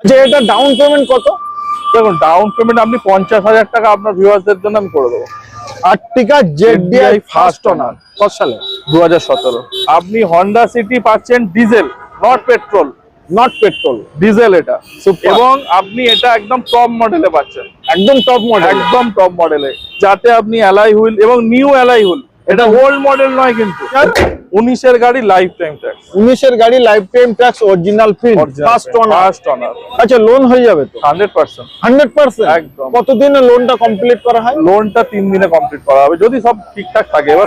আচ্ছা এটা down payment কত? দেখুন ডাউন পেমেন্ট আপনি পঞ্চাশ হাজার টাকা আপনার ভিউয়ার্সদের জন্য আমি করে দেবো। আর্টিকা জেডিআই ফার্স্ট ওনার কত সালে? দু হাজার সতেরো। আপনি হন্ডা সিটি পাচ্ছেন diesel not petrol not petrol diesel এটা। এবং আপনি এটা একদম টপ মডেলে পাচ্ছেন। একদম টপ মডেল একদম টপ মডেলে যাতে আপনি অ্যালাই হুইল এবং নিউ অ্যালাই হুইল। এটা ওল্ড মডেল নয় কিন্তু। উনিশের গাড়ি লাইফ টাইম ট্যাক্স উনিশের গাড়ি life time tax original print first owner first owner আচ্ছা লোন হয়ে যাবে তো? হান্ড্রেড পার্সেন্ট হান্ড্রেড পার্সেন্ট একদম। কতদিনে লোনটা কমপ্লিট করা হয়? লোনটা তিন দিনে কমপ্লিট করা হবে। যদি সব ঠিকঠাক থাকে এবার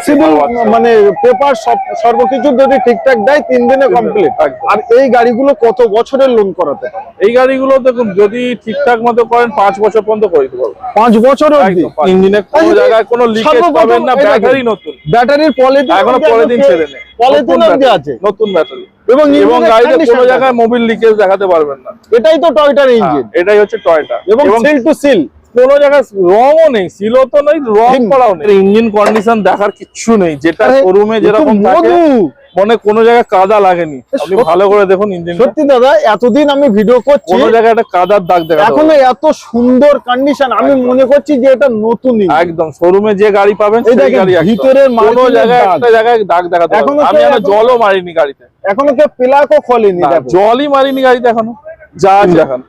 মানে পেপার সব সর্বকিছু যদি ঠিকঠাক দেয় তিন দিনে কমপ্লিট। আর এই গাড়িগুলো কত বছরের লোন করাতে এই গাড়িগুলো দেখুন যদি ঠিকঠাক মতো করেন পাঁচ বছর পর্যন্ত করে দিতে পারব পাঁচ বছর অবধি? ইঞ্জিনে কোনো এই জায়গায় কোনো লিকেজ পাবেন না। ব্যাটারি নতুন। ব্যাটারির পলিথিন এখনও পলিথিন ছেড়ে নেই। পলিথিন অবধি আছে? নতুন ব্যাটারি এবং এবং গাড়িতে কোন জায়গায় মোবিল লিকেজ দেখাতে পারবেন না। এটাই তো টয়টার হ্যাঁ, ইঞ্জিন এটাই হচ্ছে টয়টা এবং সিল টু সিল কোনো জায়গায় রংও নেই সিলও তো নেই রং। করাও নেই। ইঞ্জিন কন্ডিশন দেখার কিচ্ছু নেই। যেটা শোরুমে যেরকম থাকে। মনে কোনো জায়গায় কাদা লাগেনি। আপনি ভালো করে দেখুন ইঞ্জিন সত্যি দাদা এতদিন আমি ভিডিও করছি। কোনো জায়গায় একটা কাদার দাগ দেখা এখনও এত সুন্দর কন্ডিশন আমি মনে করছি যে এটা নতুন একদম। শোরুমে যে গাড়ি পাবেন সেই গাড়ি। ভিতরের কোনো জায়গায় একটা জায়গায় দাগ দেখাতে এখন। আমি এখন- জলও মারিনি গাড়িতে। এখনও কেউ প্লাকও খোলেনি দেখো। জলই মারিনি গাড়িতে এখনও। যা দেখান।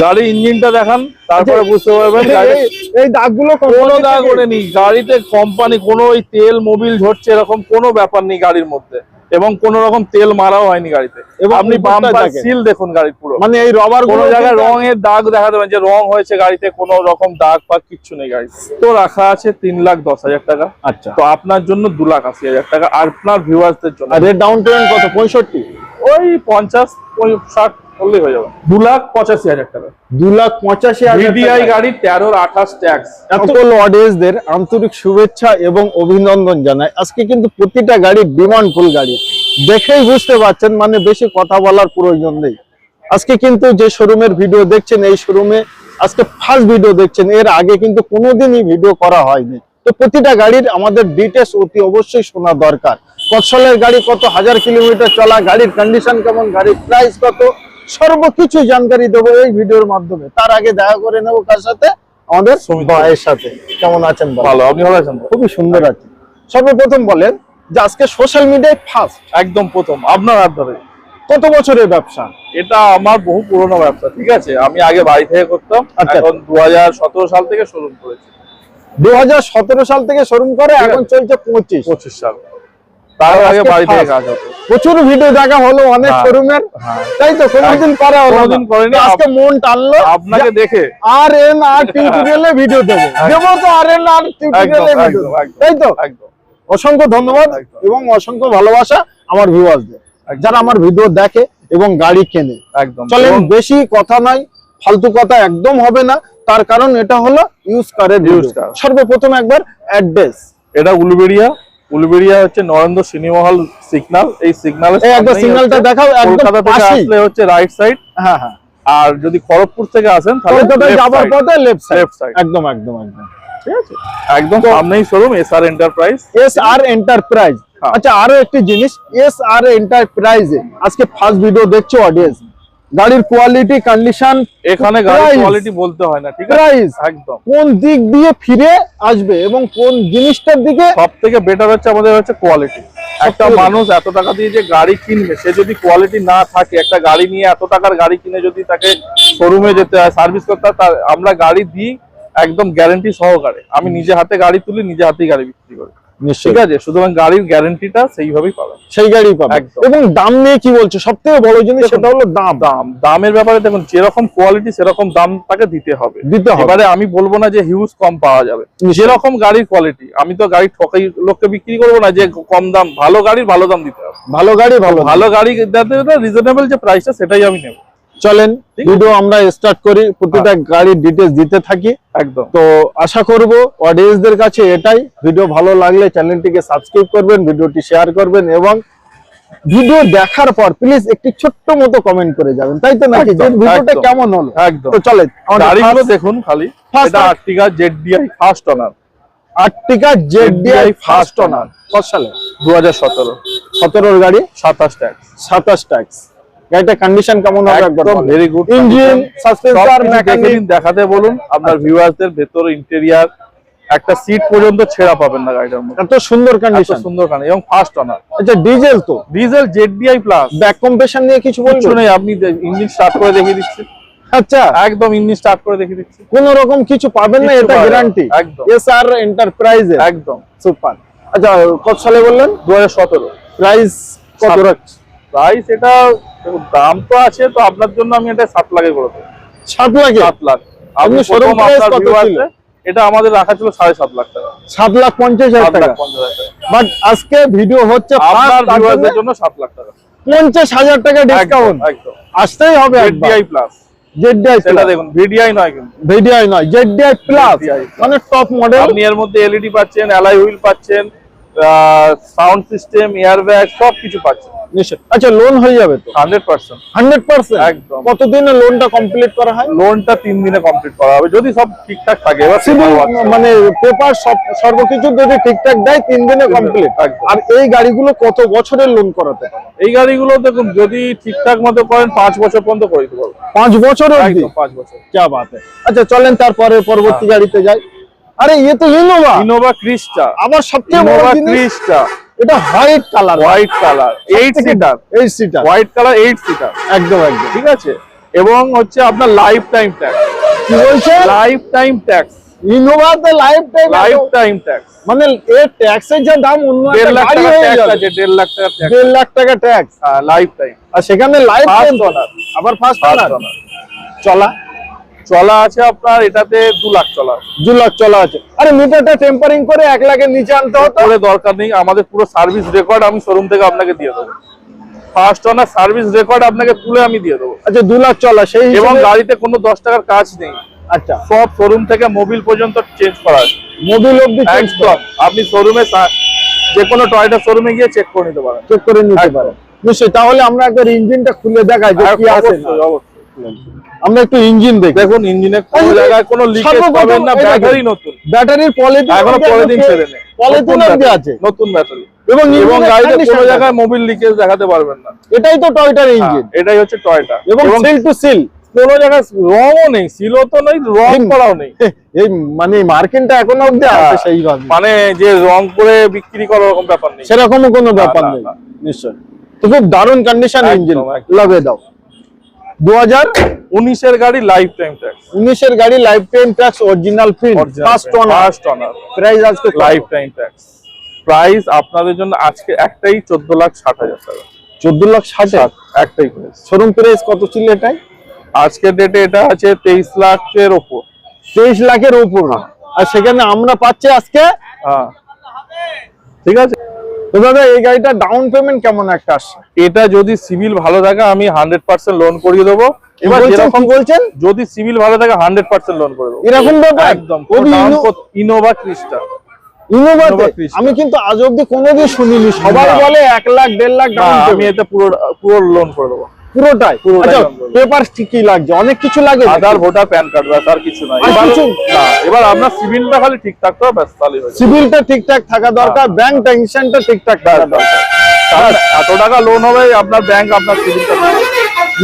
গাড়ির ইঞ্জিনটা দেখান তারপরে বুঝতে পারবেন এই- দাগগুলো কোনো দাগ ওঠেনি। গাড়িতে কোম্পানি কোনো ওই তেল মোবিল ঝরছে এরকম কোনো ব্যাপার নেই গাড়ির মধ্যে। এবং কোনো রকম তেল মারাও হয়নি গাড়িতে। এবং আপনি বাম্পার সিল দেখুন গাড়ির পুরো। মানে এই রবার কোনো জায়গায় রঙের দাগ দেখাতে পারেন যে রং হয়েছে গাড়িতে কোনো রকম দাগ বা কিচ্ছু নেই গাড়িতে। তো রাখা আছে তিন লাখ দশ হাজার টাকা। আচ্ছা। তো আপনার জন্য দু লাখ আশি হাজার টাকা। আপনার ভিউয়ার্সদের জন্য আর ডাউন পেমেন্ট কত? পঁয়ষট্টি? ওই পঞ্চাশ ষাট করলেই হয়ে যাবে। দু লাখ পঁচাশি হাজার টাকা। দু লাখ পঁচাশি হাজার ভিডিআই গাড়ি তেরোর আঠাশ ট্যাক্স। সকল অডিয়েন্সদের আন্তরিক শুভেচ্ছা এবং অভিনন্দন জানাই। আজকে কিন্তু প্রতিটা গাড়ি ডিমান্ডফুল গাড়ি। দেখেই বুঝতে পারছেন মানে বেশি কথা বলার প্রয়োজন নেই। আজকে কিন্তু যে শোরুমের ভিডিও দেখছেন এই শোরুমে আজকে ফার্স্ট ভিডিও দেখছেন। এর আগে কিন্তু কোনোদিনই ভিডিও করা হয়নি। তো প্রতিটা গাড়ির আমাদের ডিটেলস অতি অবশ্যই শোনা দরকার। গাড়ি কত হাজার কিলোমিটার চলা গাড়ির কন্ডিশন কেমন গাড়ির প্রাইস কত সর্বকিছু জানকারি দেবো এই ভিডিওর মাধ্যমে। তার আগে দেখা করে নেব কার সাথে? আমাদের। ভাইয়ের সাথে। কেমন আছেন ভালো আপনি ভালো আছেন? খুবই সুন্দর আছে। সর্বপ্রথম বলেন যে আজকে সোশ্যাল মিডিয়ায় ফার্স্ট একদম প্রথম আপনার হাত ধরে। কত বছরের ব্যবসা? এটা আমার বহু পুরনো ব্যবসা ঠিক আছে? আমি আগে বাড়ি থেকে করতাম আচ্ছা। এখন দু হাজার সতেরো সাল থেকে শুরু করেছি। দু হাজার সতেরো সাল থেকে শোরুম করে এখন চলছে পঁচিশ। পঁচিশ সাল। তার আগে বাড়ি থেকে কাজ হতো। প্রচুর ভিডিও দেখা হলো অনেক হ্যাঁ, শোরুমের। হ্যাঁ। তাই তো কোনোদিন করা হলো না। আজকে মন টানলো। আপনাকে দেখে। আর এন আর টিউটোরিয়ালে ভিডিও দেবো। দেবো তো আর এন আর টিউটোরিয়ালে ভিডিও। তাই তো? অসংখ্য ধন্যবাদ এবং অসংখ্য ভালোবাসা আমার ভিউয়ার্সদের যারা আমার ভিডিও দেখে এবং গাড়ি কেনে। একদম। চলেন বেশি কথা নাই ফালতু কথা একদম হবে না। তার কারণ এটা হলো ইউজ কারের ভিডিও car। সর্বপ্রথম একবার অ্যাড্রেস এটা উলুবেড়িয়া। উলুবেড়িয়া হচ্ছে নরেন্দ্র সিনেমহল সিগন্যাল এই সিগন্যালটা দেখাও কলকাতা থেকে আসলে হচ্ছে রাইট সাইড হ্যাঁ হ্যাঁ। আর যদি খড়গপুর থেকে আসেন তাহলে পথে লেফট সাইড side। একদম একদম একদম। ঠিক আছে? একদম সামনেই showroom S R enterprise S R enterprise. আচ্ছা আরও একটি জিনিস এস আর এন্টারপ্রাইজে আজকে ফার্স্ট ভিডিও দেখছ অডিয়েন্স গাড়ির কোয়ালিটি কন্ডিশন এখানে গাড়ির। কোয়ালিটি বলতে হয় না ঠিক আছে? প্রাইস একদম। কোন দিক দিয়ে ফিরে আসবে এবং কোন জিনিসটার দিকে সব থেকে বেটার হচ্ছে আমাদের হচ্ছে কোয়ালিটি একটা মানুষ এত টাকা দিয়ে যে গাড়ি কিনবে সে যদি কোয়ালিটি না থাকে একটা গাড়ি নিয়ে এত টাকার গাড়ি কিনে যদি তাকে শোরুমে যেতে হয় সার্ভিস করতে হয় আমরা গাড়ি দিই একদম গ্যারেন্টি সহকারে। আমি নিজে হাতে গাড়ি তুলি নিজে হাতেই গাড়ি বিক্রি করি। ঠিক আছে সুতরাং গাড়ির গ্যারেন্টিটা সেইভাবেই পাবেন। সেই গাড়ি পাবে একদম। এবং দাম নিয়ে কি বলছো? সব থেকে বড় জিনিস সেটা হলো দাম। দাম। দামের ব্যাপারে দেখুন যেরকম কোয়ালিটি সেরকম দাম তাকে দিতে হবে। দিতে হবে। এবারে আমি বলব না যে হিউজ কম পাওয়া যাবে। যেরকম গাড়ির কোয়ালিটি আমি তো গাড়ি ঠকাই লোককে বিক্রি করব না যে কম দাম ভালো গাড়ির ভালো দাম দিতে হবে। ভালো গাড়ি ভালো ভালো গাড়ি রিজনেবল যে প্রাইসটা সেটাই আমি নেব। চলেন ভিডিও আমরা স্টার্ট করি প্রতিটা গাড়ির ডিটেলস দিতে থাকি। একদম। তো আশা করব অডিয়েন্সদের কাছে এটাই। ভিডিও ভালো লাগলে চ্যানেলটিকে সাবস্ক্রাইব করবেন ভিডিওটি শেয়ার করবেন এবং ভিডিও দেখার পর প্লিজ একটি ছোট্ট মতো কমেন্ট করে যাবেন। তাই তো নাকি যে ভিডিওটা কেমন হলো? একদম। তো চলেন গাড়িগুলো দেখুন খালি। এটা Ertiga Z D I first owner Ertiga Z D I first owner কত সালে? দু হাজার সতেরো। সতেরোর গাড়ি? সাতাশ ট্যাক্স সাতাশ ট্যাক্স গাড়িটা কন্ডিশন কেমন হবে একদম very good engine suspension mechanic দেখাতে বলুন আপনার ভিউয়ারদের ভেতরে ইন্টেরিয়ার একটা সিট পর্যন্ত ছেঁড়া পাবেন না গাড়িটার মধ্যে। এত সুন্দর কন্ডিশন সুন্দর কানে এবং ফাস্ট অনার আচ্ছা ডিজেল তো? Diesel ZDI plus back compression নিয়ে কিছু বলছো নেই আপনি ইঞ্জিন স্টার্ট করে দেখিয়ে দিচ্ছি। আচ্ছা। একদম ইঞ্জিন স্টার্ট করে দেখিয়ে দিচ্ছি। কোন রকম কিছু পাবেন না এটা গ্যারান্টি একদম। এস আর এন্টারপ্রাইজ একদম। সুপার আচ্ছা কত সালে বললেন? দু হাজার সতেরো। প্রাইস কত সাত। প্রাইস এটা দাম তো আছে তো আপনার জন্য আমি এটা সাত লাখে করে দেবো। সাত লাখে? সাত লাখ। আপনি? এ এটা আমাদের রাখা ছিল সাড়ে সাত লাখ টাকা। সাত লাখ পঞ্চাশ হাজার টাকা। বাট আজকে ভিডিও হচ্ছে আপনার জন্য সাত লাখ টাকা। পঞ্চাশ হাজার টাকা ডিসকাউন্ট আসতেই হবে প্লাস সেটা মানে টপ মডেল আপনি এর মধ্যে এলইডি পাচ্ছেন অ্যালাই হুইল পাচ্ছেন সাউন্ড সিস্টেম এয়ার ব্যাগ সব কিছু পাচ্ছেন। নিশ্চয় আচ্ছা লোন হয়ে যাবে তো? 100% 100% একদম। কতদিনে লোনটা কমপ্লিট করা হয়? লোনটা 3 দিনে কমপ্লিট করা হবে। যদি সব ঠিকঠাক থাকে মানে পেপার সব সর্বকিছু যদি ঠিকঠাক দেয় 3 দিনে কমপ্লিট আর এই গাড়িগুলো কত বছরের লোন করাতে এই গাড়িগুলো দেখুন যদি ঠিকঠাক মতো করেন 5 বছর পর্যন্ত করে দিতে পারব। 5 বছর অবধি? 5 বছর। কি বাত আচ্ছা চলেন তারপরে পরবর্তী হ্যাঁ। গাড়িতে যাই। আরে ইয়ে তো ইনোভা ইনোভা ক্রিস্টা আবার সবচেয়ে বড় ক্রিস্টা এটা white colour. White colour eight seater এই seater white colour eight seater একদম একদম। ঠিক আছে? এবং হচ্ছে আপনার লাইফ টাইম ট্যাক্স কি বলছে life time tax ইনোভাতে life time life time tax মানে এর ট্যাক্সের যা দাম অন্য দেড় লাখ টাকা ট্যাক্স আছে দেড় লাখ টাকা ট্যাক্স দেড় লাখ টাকা ট্যাক্স লাইফ টাইম আর সেখানে লাইফ টাইম owner। আবার ফার্স্ট ওনার চলা। চলা আছে আপনার এটাতে দু লাখ চলা দু লাখ চলা আছে। আরে মিটারটা টেম্পারিং করে এক লাখের নিচে আনতে হতো? করে দরকার নেই আমাদের পুরো সার্ভিস রেকর্ড আমি শোরুম থেকে আপনাকে দিয়ে দেবো। ফার্স্ট ওনার সার্ভিস রেকর্ড আপনাকে তুলে আমি দিয়ে দেবো। আচ্ছা দু লাখ চলা সেই এবং গাড়িতে কোনো দশ টাকার কাজ নেই। আচ্ছা। সব শোরুম থেকে মোবিল পর্যন্ত চেঞ্জ করা আছে। মোবিল অব্দি চেঞ্জ একদম। আপনি শোরুমে যে কোনো টয়টা শোরুমে গিয়ে চেক করে নিতে পারেন। চেক করে নিতে একদম। পারে নিশ্চয়ই তাহলে আমরা একবার ইঞ্জিনটা খুলে দেখাই যে কি আছে অবশ্যই। আমরা একটু ইঞ্জিন দেখি। দেখুন ইঞ্জিনে কোনো এই জায়গায় কোনো লিকেজ পাবেন না ব্যাটারি নতুন। ব্যাটারির পলিথিন এখনও পলিথিন ছেড়ে নেই। পলিথিন আছে। নতুন ব্যাটারি এবং এবং গাড়িতে কোনো জায়গায় মোবিল লিকেজ দেখাতে পারবেন না। এটাই তো টয়টার হ্যাঁ, ইঞ্জিন এটাই হচ্ছে টয়টা এবং সিল টু সিল কোনো জায়গায় রঙও নেই সিলও তো নেই রং করাও নেই। এই মানে মার্কিনটা এখনও অব্দি আছে হ্যাঁ। সেইভাবে। মানে যে রং করে বিক্রি করার ওরকম ব্যাপার নেই। সেরকমও কোনো ব্যাপার নেই। নিশ্চয় তো খুব দারুণ কন্ডিশন ইঞ্জিন। লাগিয়ে দাও। দু হাজার উনিশের গাড়ি লাইফ টাইম ট্যাক্স উনিশের গাড়ি life time tax original print first one first owner price আজকে লাইফ টাইম ট্যাক্স প্রাইস আপনাদের জন্য আজকে একটাই চোদ্দ লাখ ষাট হাজার টাকা। চোদ্দ লাখ ষাট একটাই প্রাইস শোরুম প্রাইস কত ছিল এটাই? আজকের ডেটে এটা আছে তেইশ লাখের ওপর। তেইশ লাখের উপর আর সেখানে আমরা পাচ্ছি আজকে? হ্যাঁ। ঠিক আছে? তো দাদা এই গাড়িটা ডাউন পেমেন্ট কেমন একটা আসছে? এটা যদি সিভিল ভালো থাকে আমি হান্ড্রেড পার্সেন্ট লোন করিয়ে দেবো। এবার বলছেন, যেরকম বলছেন? যদি সিভিল ভালো থাকে হান্ড্রেড পার্সেন্ট লোন করে দেবো। এরকম একদম ইনোভা ক্রিস্টা আমি কিন্তু আজ অব্দি কোনোদিন শুনিনি। সবাই বলে এক লাখ দেড় লাখ আমি এটা পুরো পুরো লোন করে দেবো। পুরোটাই। পুরোটাই আচ্ছা পেপার কি লাগছে? অনেক কিছু লাগে আধার ভোটার প্যান কার্ড ব্যাস আর কিছু এবার এবার আপনার সিভিলটা খালি ঠিক থাকতে হবে ব্যাস তাহলেই সিভিলটা ঠিকঠাক থাকা দরকার ব্যাংক টেনশনটা ঠিকঠাক থাকা দরকার। এত টাকা লোন হবে আপনার ব্যাংক আপনার সিভিলটা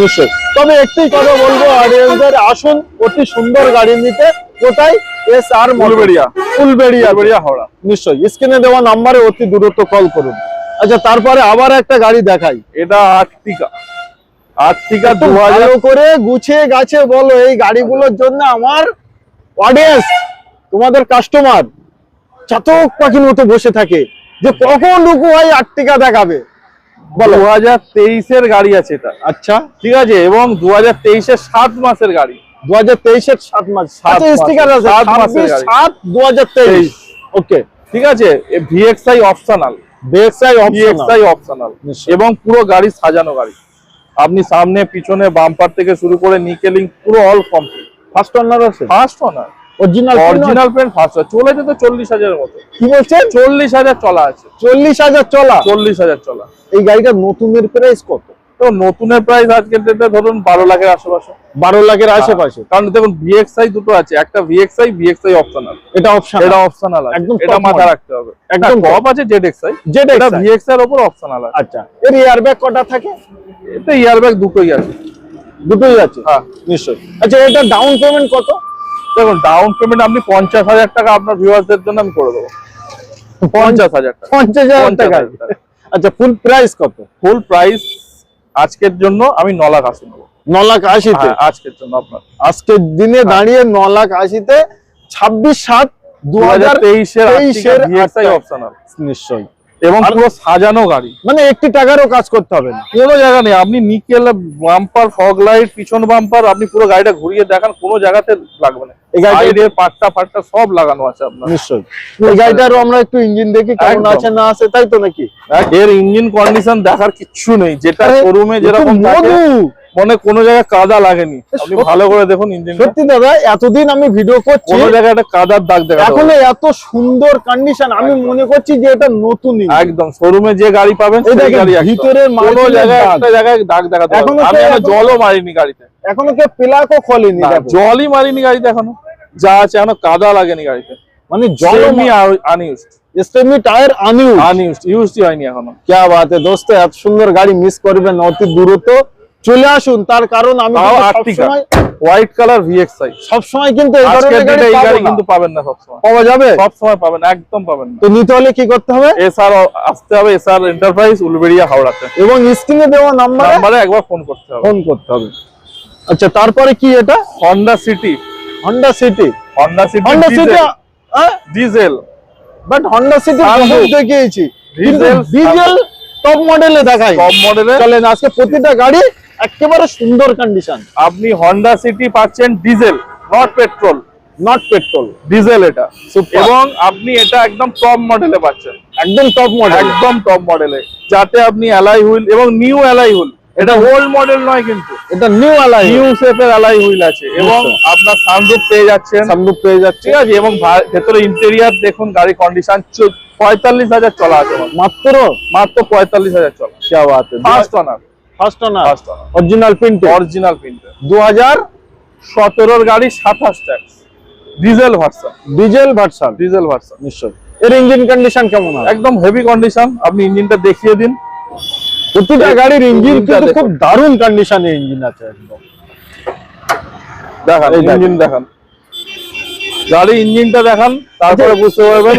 নিশ্চয়ই। তবে একটাই কথা বলব অডিয়েন্সদের আসুন অতি সুন্দর গাড়ি নিতে। কোথায়? S R Uluberia. Phulberia. বেড়িয়া Howrah. নিশ্চয়ই। স্ক্রিনে দেওয়া নাম্বারে অতি দূরত্ব কল করুন। আচ্ছা তারপরে আবার একটা গাড়ি দেখাই। এটা আর্টিকা আর্টিকা দু হাজার করে গুছিয়ে গাছে বলো এই গাড়িগুলোর জন্য আমার অডিয়েন্স তোমাদের কাস্টমার চাতক পাখির মতো বসে থাকে যে কখন রুকু ভাই আটটিকা দেখাবে। দু হাজার তেইশের গাড়ি আছে এটা। আচ্ছা। ঠিক আছে এবং দু হাজার তেইশের সাত মাসের গাড়ি। দু হাজার তেইশের সাত মাস। সাত আচ্ছা স্টিকার আছে। সাত দু হাজার তেইশ। ওকে। ঠিক আছে ভিএক্সআই অপশনাল ভিএক্সআই অপশনাল এবং পুরো গাড়ি সাজানো গাড়ি। আপনি সামনে পিছনে বাম্পার থেকে শুরু করে নিকেলিং পুরো অল কমপ্লিট ফার্স্ট অনার আছে? First owner original original paint first চলেছে তো চল্লিশ হাজারের মতো। কি বলছেন? চল্লিশ হাজার চলা আছে। চল্লিশ হাজার চলা? চল্লিশ হাজার চলা। এই গাড়িটা নতুনের প্রাইস কত? তো নতুনের প্রাইস আজকের ডেটে ধরুন বারো লাখের আশেপাশে। বারো লাখের আশেপাশে। কারণ দেখুন ভিএক্সআই দুটো আছে একটা ভিএক্সআই ভিএক্সআই অপশনাল এটা অপশন এটা অপশনাল একদম এটা মাথা রাখতে হবে। একদম টপ আছে জেড এক্সআই যেটা এটা এটা ভিএক্সআই এর উপর অপশনাল আছে। আচ্ছা। এর এয়ার ব্যাগ কটা থাকে? এতে ইয়ারব্যাগ দুটোই আছে। দুটোই আছে? হ্যাঁ। নিশ্চয়ই। আচ্ছা এটা ডাউন পেমেন্ট কত? দেখুন ডাউন পেমেন্ট আপনি পঞ্চাশ হাজার টাকা আপনার ভিউয়ারদের জন্য আমি করে দেবো। পঞ্চাশ হাজার টাকা। পঞ্চাশ হাজার টাকা। আচ্ছা ফুল প্রাইস কত? ফুল প্রাইস আজকের জন্য আমি ন লাখ আশি নেব। ন লাখ আশিতে? হ্যাঁ আজকের জন্য আপনার। আজকের দিনে দাঁড়িয়ে ন লাখ আশিতে ছাব্বিশ সাত দু হাজার তেইশের তেইশের নিশ্চয়ই। এবং পুরো সাজানো গাড়ি। মানে একটি টাকারও কাজ করতে হবে না। কোনো জায়গা নেই। আপনি নিকেল বাম্পার ফগ লাইট পিছন বাম্পার আপনি পুরো গাড়িটা ঘুরিয়ে দেখান কোনো জায়গাতে লাগবে না। এই পাট্টা ফাট্টা সব লাগানো আছে আপনার। নিশ্চয়ই। এই গাড়িটারও আমরা একটু ইঞ্জিন দেখি কেমন আছে না আছে তাই তো নাকি? এর ইঞ্জিন কন্ডিশন দেখার কিচ্ছু নেই। যেটা শোরুমে যেরকম থাকে মনে কোনো জায়গায় কাদা লাগেনি। ভালো করে দেখুন ইঞ্জিন সত্যি দাদা এতদিন আমি ভিডিও করছি কোনো জায়গায় একটা কাদার দাগ দেখা এখন এত সুন্দর কন্ডিশন আমি মনে করছি যে এটা নতুন একদম শোরুমে যে গাড়ি পাবেন সেই গাড়ি ভিতরে কোনো জায়গায় একটা জায়গায় দাগ দেখা এখন আমি জলও মারিনি গাড়িতে। এখনও কে পিলাকও খোলেনি জলই মারিনি গাড়িতে এখনও। যা আছে এখনও কাদা লাগেনি গাড়িতে। মানে জল আমি আনি টায়ার হয়নি এখনও। কি বাত দোস্ত এত সুন্দর গাড়ি মিস করবেন অতি দূরত্ব চলে আসুন তার কারণ আমি হোয়াইট কালার ভিএক্সআই সবসময় কিন্তু এই ধরনের গাড়ি এই গাড়ি। কিন্তু পাবেন না সবসময়। পাওয়া যাবে? সবসময় পাবেন একদম পাবেন না। তো নিতে হলে কি করতে হবে? এসআর আসতে হবে এসআর এন্টারপ্রাইজ উলবেড়িয়া হাওড়াতে। এবং স্ক্রিনে দেওয়া নাম্বারে নাম্বারে একবার ফোন করতে হবে। ফোন করতে হবে। আচ্ছা তারপরে কি এটা? Honda City Honda City Honda City Honda City diesel but Honda City. বহুত দেখিয়েছি। Diesel, ডিজেল টপ মডেলে দেখাই। টপ মডেলে চলেন আজকে প্রতিটা গাড়ি একেবারে সুন্দর কন্ডিশন আপনি হন্ডা সিটি পাচ্ছেন diesel not petrol not petrol diesel এটা। এবং আপনি এটা একদম টপ মডেলে পাচ্ছেন। একদম টপ মডেল একদম টপ মডেলে যাতে আপনি অ্যালাই হুইল এবং নিউ অ্যালাই হুইল এটা ওল্ড মডেল নয় কিন্তু। এটা নিউ অ্যালাই নিউ শেপের অ্যালাই হুইল আছে। এবং আপনার সানরুফ পেয়ে যাচ্ছেন। সানরুফ পেয়ে যাচ্ছে ঠিক আছে? এবং ভেতরে ইন্টেরিয়ার দেখুন গাড়ি কন্ডিশন পঁয়তাল্লিশ হাজার চলা আছে। মাত্র? মাত্র পঁয়তাল্লিশ হাজার চলা। First owner first owner original print original দু হাজার সতেরোর গাড়ি সাতাশ tax diesel version diesel version diesel version নিশ্চয় এর ইঞ্জিন কন্ডিশন কেমন আছে একদম হেভি কন্ডিশন আপনি ইঞ্জিনটা দেখিয়ে দিন। প্রতিটা গাড়ির ইঞ্জিন কিন্তু খুব। দারুণ কন্ডিশনে ইঞ্জিন আছে একদম। দেখেন। ইঞ্জিন দেখান। গাড়ি ইঞ্জিনটা দেখান তারপরে বুঝতে পারবেন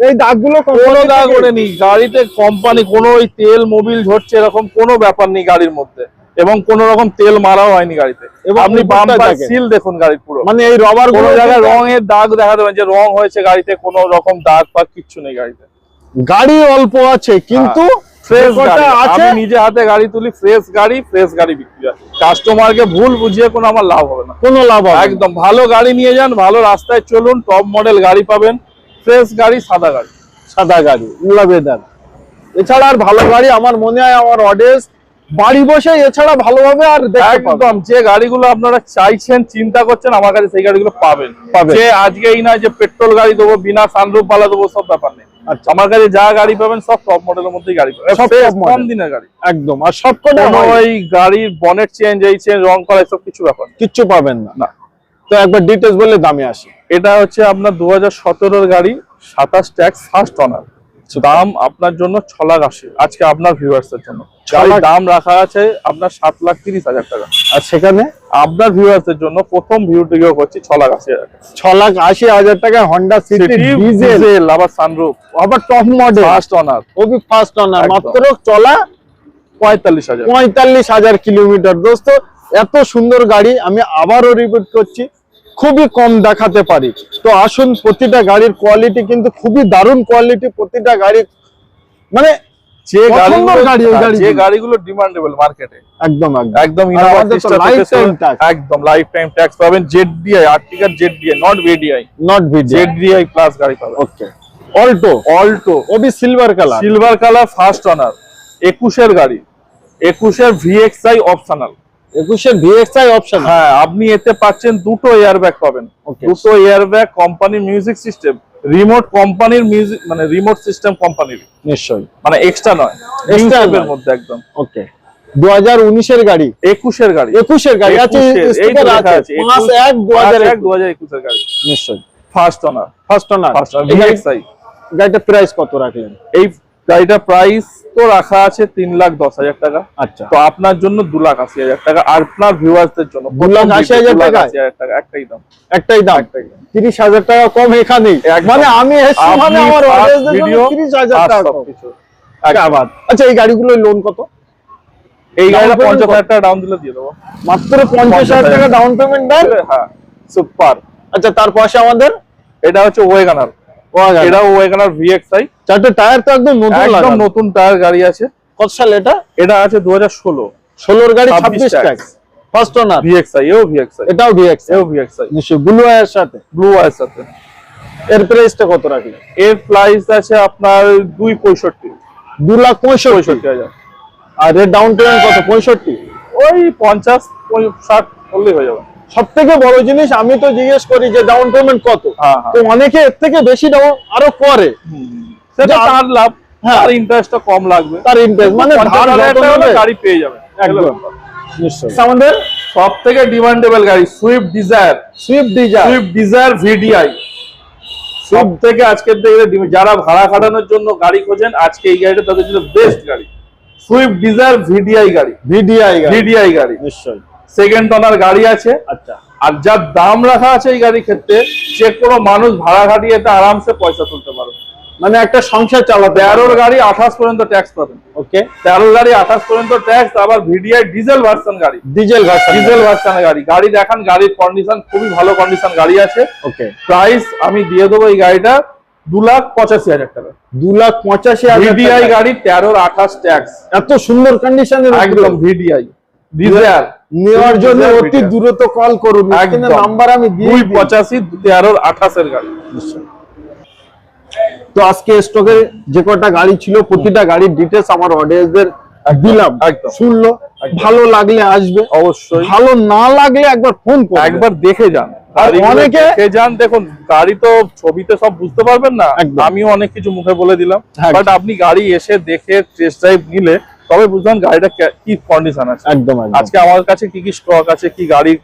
এই- দাগগুলো কোনো দাগ থেকে- ওঠেনি গাড়িতে কোম্পানি কোনো ওই তেল মোবিল ঝরছে এরকম কোনো ব্যাপার নেই গাড়ির মধ্যে। এবং কোন রকম তেল মারাও হয়নি গাড়িতে। এবং আপনি বাম্পার সিল দেখুন। গাড়ির পুরো। মানে এই রবার কোনো গুলো জায়গায় রঙের দাগ দেখা দেবেন যে রং হয়েছে গাড়িতে কোনো রকম দাগ ফাগ কিচ্ছু নেই গাড়িতে। গাড়ি অল্প আছে কিন্তু ফ্রেশ গাড়ি। আছে। আমি নিজে হাতে গাড়ি তুলি ফ্রেশ গাড়ি ফ্রেশ গাড়ি বিক্রি হয়। কাস্টমারকে ভুল বুঝিয়ে কোনো আমার লাভ হবে না। কোনো লাভ হবে একদম ভালো গাড়ি নিয়ে যান ভালো রাস্তায় চলুন টপ মডেল গাড়ি পাবেন। ফ্রেশ গাড়ি সাদা গাড়ি। সাদা গাড়ি বেদার এছাড়া আর ভালো গাড়ি আমার মনে হয় আমার অডিয়েন্স বাড়ি বসে এছাড়া ভালোভাবে আর একদম যে গাড়িগুলো আপনারা চাইছেন চিন্তা করছেন আমার কাছে সেই গাড়িগুলো পাবেন। পাবেন। যে আজকেই না যে পেট্রোল গাড়ি দেবো বিনা সানরুফ বালা দেবো সব ব্যাপার নেই। আচ্ছা। আমার কাছে যা গাড়ি পাবেন সব টপ মডেলের মধ্যেই গাড়ি পাবেন। সব Fresh, কম দিনের গাড়ি। একদম আর ওই গাড়ির বনেট চেঞ্জ এই চেঞ্জ রং করা এসব কিছু ব্যাপার কিচ্ছু পাবেন না। না। তো একবার ডিটেলস বলে দামে আসি। এটা হচ্ছে আপনার দু হাজার সতেরোর গাড়ি সাতাশ ট্যাক্স ফার্স্ট অনার দাম আপনার জন্য ছ লাখ আশি। আজকে আপনার ভিউয়ার্স এর জন্য দাম রাখা আছে আপনার সাত লাখ তিরিশ হাজার টাকা। আর সেখানে? আপনার ভিউয়ার্স এর জন্য প্রথম ভিউ ভিউটিও করছি ছ লাখ আশি হাজার টাকা। ছ লাখ আশি হাজার টাকা Honda City City diesel diesel আবার সানরুফ আবার টপ মডেল ফার্স্ট অনার ওবি ফার্স্ট অনার মাত্র চলা পঁয়তাল্লিশ হাজার। পঁয়তাল্লিশ হাজার কিলোমিটার। দোস্ত এত সুন্দর গাড়ি আমি আবারও রিপিট করছি। খুবই কম দেখাতে পারি। তো আসুন প্রতিটা গাড়ির কোয়ালিটি কিন্তু খুবই দারুণ কোয়ালিটি প্রতিটা গাড়ির মানে যে গাড়িগুলো যে গাড়িগুলো। ডিমান্ডেবল মার্কেটে একদম একদম। একদম লাইফ টাইম ট্যাক্স পাবেন। আর্টিকার নট ভিডিআই প্লাস গাড়ি পাবেন। Okay Alto Alto Obi silver colour silver colour first owner একুশের গাড়ি। একুশের ভিএক্সআই অপশনাল একুশের ভিএক্সআই অপশন হ্যাঁ আপনি এতে পাচ্ছেন দুটো এয়ারব্যাগ পাবেন. দুটো এয়ারব্যাগ কোম্পানির মিউজিক সিস্টেম রিমোট কোম্পানির মিউজিক মানে রিমোট সিস্টেম কোম্পানির নিশ্চয়ই। মানে এক্সট্রা নয় এক্সট্রা নয়। মধ্যে একদম। ওকে দু হাজার উনিশের গাড়ি। একুশের গাড়ি। একুশের গাড়ি আছে লেখা আছে। আছে, একুশ- এক দু এক দু একুশের গাড়ি। নিশ্চয়ই। First owner first owner first owner গাড়িটা প্রাইস কত রাখলেন? এই গাড়িটার প্রাইস তো রাখা আছে তিন লাখ দশ হাজার টাকা। আচ্ছা। তো আপনার জন্য দু লাখ আশি হাজার টাকা আর আপনার ভিউয়ার্সদের জন্য দু লাখ আশি হাজার টাকা একটাই দাম। একটাই দাম? তিরিশ হাজার টাকা কম এখানেই? মানে আমি মানে আমার তিরিশ হাজার টাকা আচ্ছা, আবার। আচ্ছা এই গাড়িগুলোর লোন কত? এই গাড়িটা পঞ্চাশ হাজার টাকা ডাউন দিলে দিয়ে দেবো। মাত্র পঞ্চাশ হাজার টাকা ডাউন পেমেন্ট দেন হ্যাঁ সুপার আচ্ছা তার পাশে আমাদের? এটা হচ্ছে ওয়েগানার এটাও ওয়েগানার ভিএক্সআই চারটে টায়ার তো একদম নতুন একদম নতুন টায়ার গাড়ি আছে। কত সাল এটা? এটা আছে দু হাজার ষোলো। ষোলোর গাড়ি 26 ছাব্বিশ tax। Tax. First owner VXI এও ভিএক্সআই এটাও ডিএক্স এও ভিএক্সআই নিশ্চয়ই ব্লু এর সাথে? ব্লু আয়ের সাথে। এর প্রাইসটা কত রাখলেন এর প্রাইস আছে আপনার দুই পঁয়ষট্টি। দু লাখ পঁয়ষট্টি। পঁয়ষট্টি হাজার। আর এর ডাউন পেমেন্ট কত? পঁয়ষট্টি? ওই পঞ্চাশ পঁয়- ষাট করলেই হয়ে যাবে। সব থেকে বড় জিনিস আমি তো জিজ্ঞেস করি যে ডাউন পেমেন্ট কত? হ্যাঁ, হ্যাঁ। তো অনেকে এর থেকে বেশি ডাউন আরও করে। সেটা তার লাভ হ্যাঁ। তার ইন্টারেস্টটা কম লাগবে। তার ইন্টারেস্ট মানে গাড়ি পেয়ে যাবে। একদম। আমাদের সব থেকে ডিমান্ডেবল গাড়ি Swift Dzire Swift Dzire Swift Dzire VDI সব থেকে আজকের দিনে যারা ভাড়া খাটানোর জন্য গাড়ি খোঁজেন আজকে এই গাড়িটা তাদের জন্য বেস্ট গাড়ি। সুইফট ডিজায়ার ভিডিআই গাড়ি। ভিডিআই ভিডিআই গাড়ি। নিশ্চয়ই। সেকেন্ড ওনার গাড়ি আছে। আচ্ছা। আর যার দাম রাখা আছে এই গাড়ির ক্ষেত্রে যে কোনো মানুষ ভাড়া খাটিয়ে এতে আরামসে পয়সা তুলতে পারবে। মানে একটা সংসার চালাতে। তেরোর গাড়ি আঠাশ পর্যন্ত ট্যাক্স পাবেন। ওকে। তেরোর গাড়ি আঠাশ পর্যন্ত ট্যাক্স আবার ভিডিআই ডিজেল ভার্সন গাড়ি। ডিজেল ভার্সন ডিজেল ভার্সন গাড়ি। গাড়ি দেখান গাড়ির কন্ডিশন খুবই ভালো কন্ডিশন গাড়ি আছে। ওকে। প্রাইস আমি দিয়ে দেবো এই গাড়িটা দু লাখ পঁচাশি হাজার টাকা। দু লাখ পঁচাশি হাজার ভিডিআই গাড়ি তেরোর আঠাশ ট্যাক্স এত সুন্দর কন্ডিশনের একদম ভিডিআই ডিজায়ার নেওয়ার জন্য অতি দ্রুত কল করুন। নাম্বার আমি দুই গাড়ি। তো আজকে স্টকে যে কটা গাড়ি ছিল প্রতিটা গাড়ির ডিটেলস আমার অডিয়েন্সদের দিলাম। শুনলো। ভালো লাগলে আসবে। অবশ্যই। ভালো না লাগলে একবার ফোন একবার দেখে যান। আর অনেকে- দেখে যান। দেখুন গাড়ি তো ছবিতে সব বুঝতে পারবেন না। আমিও অনেক কিছু মুখে বলে দিলাম। বাট আপনি গাড়ি এসে দেখে টেস্ট ড্রাইভ নিলে তবে বুঝলাম গাড়িটা কি কন্ডিশন আছে? একদম আজকে আমার কাছে কি কি স্টক আছে কি গাড়ির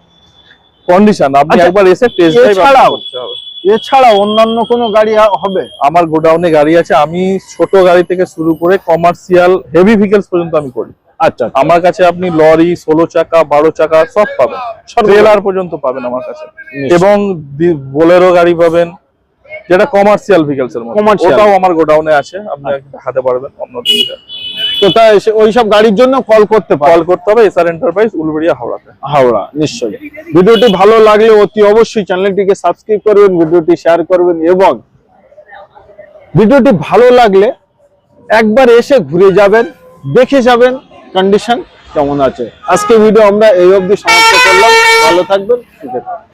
কন্ডিশন আপনি আচ্ছা, একবার এসে টেস্ট ড্রাইভ করতে হবে। এছাড়া অন্যান্য কোনো গাড়ি হবে? আমার গোডাউনে গাড়ি আছে আমি ছোট গাড়ি থেকে শুরু করে কমার্শিয়াল হেভি ভেহিকলস পর্যন্ত আমি করি। আচ্ছা আচ্ছা। আমার কাছে আপনি লরি ষোলো চাকা বারো চাকা সব পাবেন। ট্রেলার পর্যন্ত পাবেন আমার কাছে। এবং বোলেরো গাড়ি পাবেন যেটা কমার্শিয়াল ভেহিকলস এর মধ্যে। ওটাও আমার গোডাউনে আছে আপনি দেখাতে পারবেন অন্য দিনটা। তো তাই ওইসব গাড়ির জন্য কল করতে পারে। কল করতে হবে এসআর এন্টারপ্রাইজ উলবেড়িয়া হাওড়াতে। হাওড়া নিশ্চয়ই। ভিডিওটি ভালো লাগলে অতি অবশ্যই চ্যানেলটিকে সাবস্ক্রাইব করবেন ভিডিওটি শেয়ার করবেন এবং ভিডিওটি ভালো লাগলে একবার এসে ঘুরে যাবেন দেখে যাবেন কন্ডিশন কেমন আছে। আজকে ভিডিও আমরা এই অবধি সমাপ্ত করলাম। ভালো থাকবেন ঠিক আছে